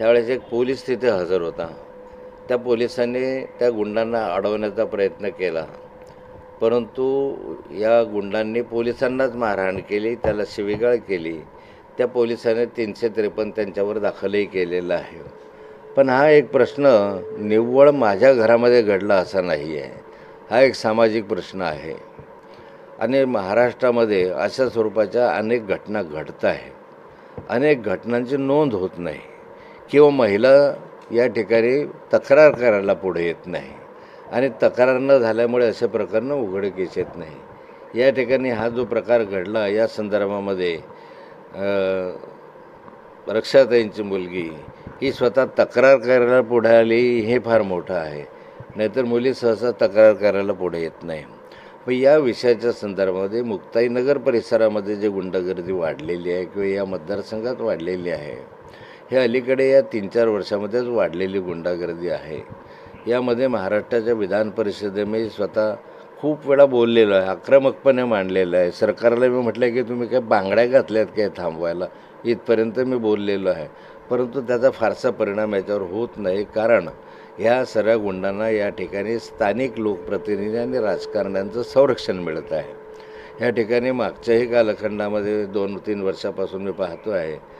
त्यावेळेस एक पोलीस तिथे हजर होता. त्या पोलिसांनी त्या गुंडांना अडवण्याचा प्रयत्न केला. परंतु या गुंडांनी पोलिसांनाच मारहाण केली त्याला शिवीगाळ केली. त्या पोलिसांनी तीनशे त्रेपन्न त्यांच्यावर दाखलही केलेला आहे. पण हा एक प्रश्न निव्वळ माझ्या घरामध्ये घडला असा नाही आहे हा एक सामाजिक प्रश्न आहे. आणि महाराष्ट्रामध्ये अशा स्वरूपाच्या अनेक घटना घडत आहेत अनेक घटनांची नोंद होत नाही. किंवा महिला या ठिकाणी तक्रार करायला पुढे येत नाही. आणि तक्रार न झाल्यामुळे असे प्रकरणं उघडकीस येत नाही. या ठिकाणी हा जो प्रकार घडला या संदर्भामध्ये रक्षाताईंची मुलगी ही स्वतः तक्रार करायला पुढे आली हे फार मोठं आहे. नाहीतर मुली सहसा तक्रार करायला पुढे येत नाही. मग या विषयाच्या संदर्भामध्ये मुक्ताईनगर परिसरामध्ये जे गुंडगर्दी वाढलेली आहे किंवा या मतदारसंघात वाढलेली आहे हे अलीकडे या तीन चार वर्षामध्येच वाढलेली गुंडागर्दी आहे. यामध्ये महाराष्ट्राच्या विधान परिषदेमध्ये स्वतः खूप वेळा बोललेलो आहे आक्रमकपणे मांडलेलं आहे. सरकारला मी म्हटलं की तुम्ही काय बांगड्या घातल्यात काय थांबवायला? इथपर्यंत मी बोललेलो आहे. परंतु त्याचा फारसा परिणाम याच्यावर होत नाही. कारण ह्या सगळ्या गुंडांना या ठिकाणी स्थानिक लोकप्रतिनिधी आणि राजकारण्यांचं संरक्षण मिळत आहे. ह्या ठिकाणी मागच्याही कालखंडामध्ये दोन तीन वर्षापासून मी पाहतो आहे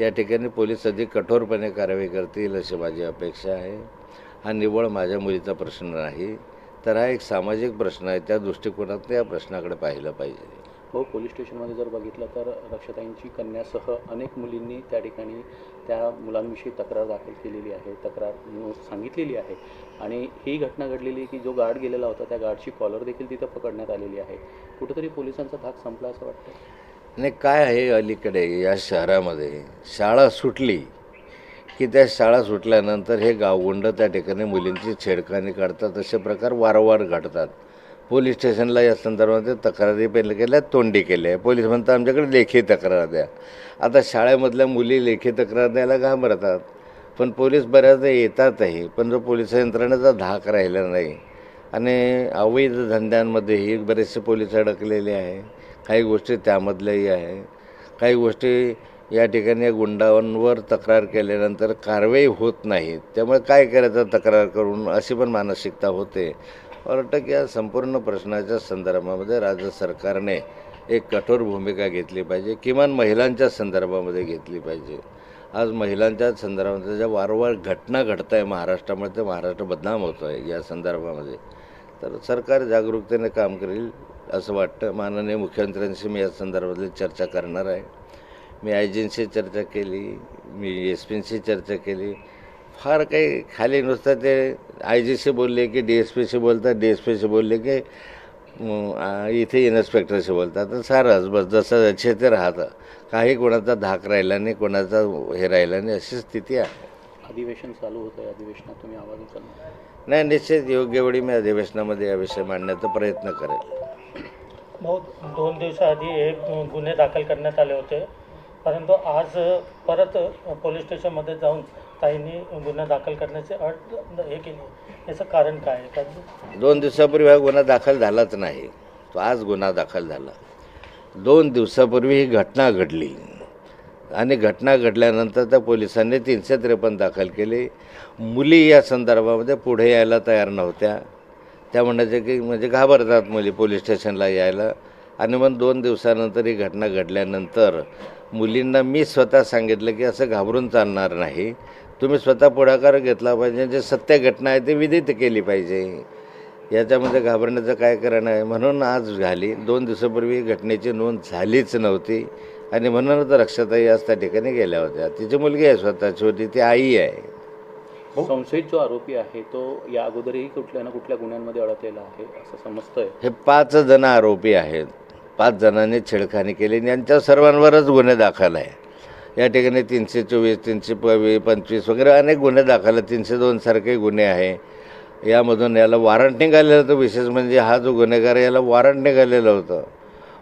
या ठिकाणी पोलीस अधिक कठोरपणे कारवाई करतील अशी माझी अपेक्षा आहे. हा निव्वळ माझ्या मुलीचा प्रश्न नाही तर हा एक सामाजिक प्रश्न आहे. त्या दृष्टिकोनात या प्रश्नाकडे पाहिलं पाहिजे. हो पोलीस स्टेशनमध्ये जर बघितलं तर रक्षाताईंची कन्यासह अनेक मुलींनी त्या ठिकाणी त्या मुलांविषयी तक्रार दाखल केलेली आहे तक्रार सांगितलेली आहे. आणि ही घटना घडलेली की जो गार्ड गेलेला होता त्या गार्डची कॉलर देखील तिथं पकडण्यात आलेली आहे. कुठेतरी पोलिसांचा धाक संपला असं वाटतं? नाही काय आहे अलीकडे या शहरामध्ये? शाळा सुटली की त्या शाळा सुटल्यानंतर हे गावगुंड त्या ठिकाणी मुलींची छेडखानी काढतात असे प्रकार वारंवार घडतात. पोलीस स्टेशनला या संदर्भात तक्रारी पहिले केल्या तोंडी केल्या. पोलीस म्हणतात आमच्याकडे लेखी तक्रार द्या. आता शाळेमधल्या मुली लेखी तक्रार द्यायला घाबरतात. पण पोलीस बऱ्याचदा येतातही पण जो पोलीस यंत्रणेचा धाक राहिला नाही. आणि अवैध धंद्यांमध्येही बरेचसे पोलीस अडकलेले आहे काही गोष्टी त्यामधल्याही आहे. काही गोष्टी या ठिकाणी गुंडांवर तक्रार केल्यानंतर कारवाई होत नाही. त्यामुळे काय करायचं तक्रार करून अशी पण मानसिकता होते. वाटतं की या संपूर्ण प्रश्नाच्या संदर्भामध्ये राज्य सरकारने एक कठोर भूमिका घेतली पाहिजे. किमान महिलांच्या संदर्भामध्ये घेतली पाहिजे. आज महिलांच्या संदर्भामध्ये ज्या वारंवार घटना घडत आहे महाराष्ट्रामध्ये ते महाराष्ट्र बदनाम होतो आहे या संदर्भामध्ये. तर सरकार जागरूकतेने काम करेल. असं वाटतं. माननीय मुख्यमंत्र्यांशी मी या संदर्भातली चर्चा करणार आहे. मी आय जींशी चर्चा केली मी एस पींशी चर्चा केली. फार काही खाली नुसतं ते आय जीशी बोलले की डी एस पीशी बोलतात डी एस पीशी बोलले की इथे इन्स्पेक्टरशी बोलतात. तर सारंच बस जसं जसे ते राहतं. काही कोणाचा धाक राहिला नाही कोणाचा हे राहिला नाही अशी स्थिती आहे. अधिवेशन चालू होतं आहे अधिवेशनात तुम्ही आवाज उचलणार. नाही निश्चित योग्य वेळी मी अधिवेशनामध्ये या विषय मांडण्याचा प्रयत्न करेल. भाऊ दोन दिवसाआधी एक गुन्हे दाखल करण्यात आले होते. परंतु आज परत पोलीस स्टेशनमध्ये जाऊन ताईंनी गुन्हा दाखल करण्याची अट हे केली. याचं कारण काय आहे? कारण दोन दिवसापूर्वी हा गुन्हा दाखल झालाच नाही. तो आज गुन्हा दाखल झाला. दोन दिवसापूर्वी ही घटना घडली. आणि घटना घडल्यानंतर त्या पोलिसांनी तीनशे त्रेपन्न दाखल केली. मुली या संदर्भामध्ये पुढे यायला तयार नव्हत्या. त्या म्हणायचं की म्हणजे घाबरतात मुली पोलीस स्टेशनला यायला. आणि मग दोन दिवसानंतर ही घटना घडल्यानंतर मुलींना मी स्वतः सांगितलं की असं घाबरून चालणार नाही. तुम्ही स्वतः पुढाकार घेतला पाहिजे. जे सत्य घटना आहे ती विदित केली पाहिजे. याच्यामध्ये घाबरण्याचं काय कारण आहे? म्हणून आज झाली दोन दिवसापूर्वी घटनेची नोंद झालीच नव्हती. आणि म्हणूनच रक्षाताई आज त्या ठिकाणी गेल्या होत्या. तिची मुलगी आहे स्वतःची होती. ती आई आहे. संशयित जो आरोपी आहे तो या अगोदरही कुठल्या ना कुठल्या गुन्ह्यांमध्ये अडकलेला आहे असं समजतंय. हे पाच जण आरोपी आहेत. पाच जणांनी छेडखानी केली आणि यांच्या सर्वांवरच गुन्हे दाखल आहे. या ठिकाणी तीनशे चोवीस तीनशे पवी पंचवीस वगैरे अनेक गुन्हे दाखल आहेत. तीनशे दोनसारखे गुन्हे आहे. यामधून याला वॉरंट निघालेलं होतं. विशेष म्हणजे हा जो गुन्हेगार आहे, याला वॉरंट निघालेलं होतं.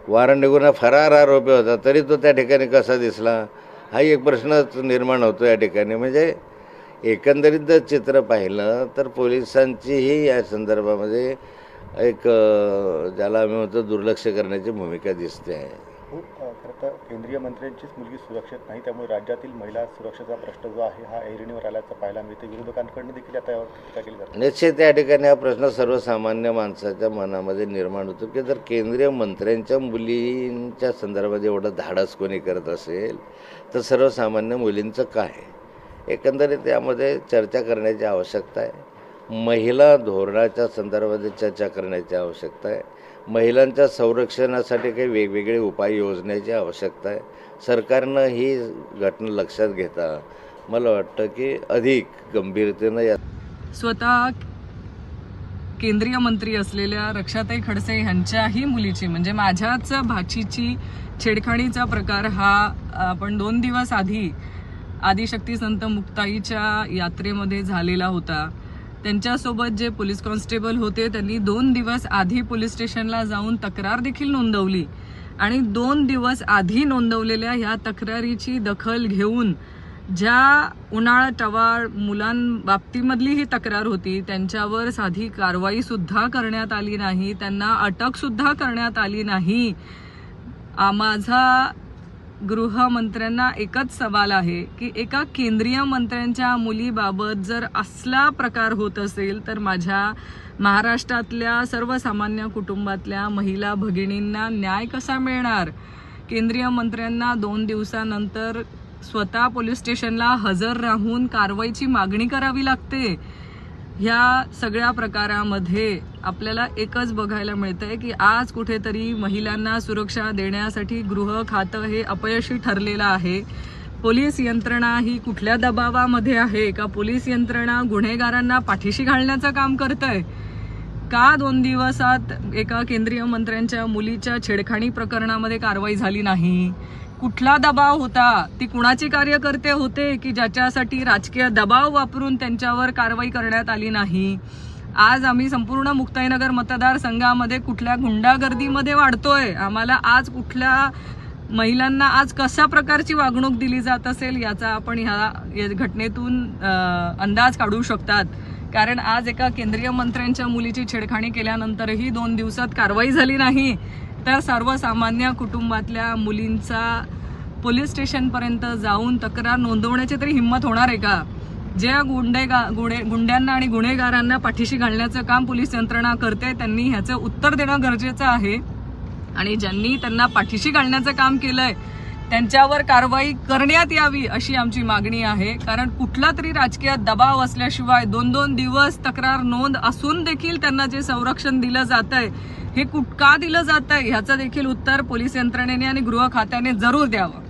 वॉरंट निघून हा फरार आरोपी होता. तरी तो त्या ठिकाणी कसा दिसला? हा एक प्रश्नच निर्माण होतो या ठिकाणी. म्हणजे एकंदरीत जर चित्र पाहिलं तर पोलिसांचीही या संदर्भामध्ये एक ज्याला आम्ही म्हणतो दुर्लक्ष करण्याची भूमिका दिसते. आहे हो खरं तर केंद्रीय मंत्र्यांचीच मुलगी सुरक्षित नाही त्यामुळे राज्यातील महिला सुरक्षेचा प्रश्न जो आहे हा ऐरणीवर आल्याचं पाहायला मिळते विरोधकांकडनं देखील आता यावर टीका केली जाते. निश्चित या ठिकाणी हा प्रश्न सर्वसामान्य माणसाच्या मनामध्ये निर्माण होतो की जर केंद्रीय मंत्र्यांच्या मुलींच्या संदर्भात एवढं धाडस कोणी करत असेल तर सर्वसामान्य मुलींचं काय? एकंदरीत यामध्ये चर्चा करण्याची आवश्यकता आहे. महिला धोरणाच्या संदर्भात चर्चा करण्याची आवश्यकता आहे. महिलांच्या संरक्षणासाठी काही वेगवेगळे उपाय योजण्याची आवश्यकता आहे. सरकारनं ही घटना लक्षात घेता मला वाटतं की अधिक गंभीरतेनं या स्वतः केंद्रीय मंत्री असलेल्या रक्षाताई खडसे ह्यांच्याही मुलीची म्हणजे माझ्याच भाचीची छेडखाणीचा प्रकार हा आपण दोन दिवस आधी आदिशक्ती संत मुक्ताईच्या यात्रेमध्ये झालेला होता. त्यांच्यासोबत जे पोलीस कॉन्स्टेबल होते त्यांनी दोन दिवस आधी पोलीस स्टेशनला जाऊन तक्रार देखील नोंदवली. आणि दोन दिवस आधी नोंदवलेल्या ह्या तक्रारीची दखल घेऊन ज्या उन्हाळा टवाळ मुलांबाबतीमधली ही तक्रार होती त्यांच्यावर साधी कारवाईसुद्धा करण्यात आली नाही त्यांना अटकसुद्धा करण्यात आली नाही. आ, माझा गृहमंत्र्यांना एकच सवाल आहे की एका केंद्रीय मंत्र्यांच्या मुलीबाबत जर असला प्रकार होत असेल तर माझ्या महाराष्ट्रातल्या सर्वसामान्य कुटुंबातल्या महिला भगिनींना न्याय कसा मिळणार? केंद्रीय मंत्र्यांना दोन दिवसानंतर स्वतः पोलीस स्टेशनला हजर राहून कारवाईची मागणी करावी लागते. ह्या सगळ्या प्रकारामध्ये आपल्याला एकच बघायला मिळतंय की आज कुठेतरी महिलांना सुरक्षा देण्यासाठी गृह खातं हे अपयशी ठरलेलं आहे. पोलीस यंत्रणा ही कुठल्या दबावामध्ये आहे? का पोलीस यंत्रणा गुन्हेगारांना पाठीशी घालण्याचं काम करतंय? का दोन दिवसात एका केंद्रीय मंत्र्यांच्या मुलीच्या छेडखाणी प्रकरणामध्ये कारवाई झाली नाही? कुठला दबाव होता? ती कुणाची कार्यकर्ते होते की ज्याच्यासाठी राजकीय दबाव वापरून त्यांच्यावर कारवाई करण्यात आली नाही? आज आम्ही संपूर्ण मुक्ताईनगर मतदारसंघामध्ये कुठल्या गुंडागर्दीमध्ये वाढतोय? आम्हाला आज कुठल्या महिलांना आज कशा प्रकारची वागणूक दिली जात असेल याचा आपण ह्या घटनेतून अंदाज काढू शकतात. कारण आज एका केंद्रीय मंत्र्यांच्या मुलीची छेडखाणी केल्यानंतरही दोन दिवसात कारवाई झाली नाही. तर सर्वसामान्य कुटुंबातल्या मुलींचा पोलीस स्टेशनपर्यंत जाऊन तक्रार नोंदवण्याची तरी हिंमत होणार आहे का? ज्या गुंडेगा गुडे गुंड्यांना आणि गुन्हेगारांना पाठीशी घालण्याचं काम पोलीस यंत्रणा करते त्यांनी ह्याचं उत्तर देणं गरजेचं आहे. आणि ज्यांनी त्यांना पाठीशी घालण्याचं काम केलं आहे त्यांच्यावर कारवाई करण्यात यावी अशी आमची मागणी आहे. कारण कुठला तरी राजकीय दबाव असल्याशिवाय दोन दोन दिवस तक्रार नोंद असून देखील त्यांना जे संरक्षण दिलं जात आहे हे कुठ का दिलं जात आहे ह्याचं देखील उत्तर पोलीस यंत्रणेने आणि गृह खात्याने जरूर द्यावं.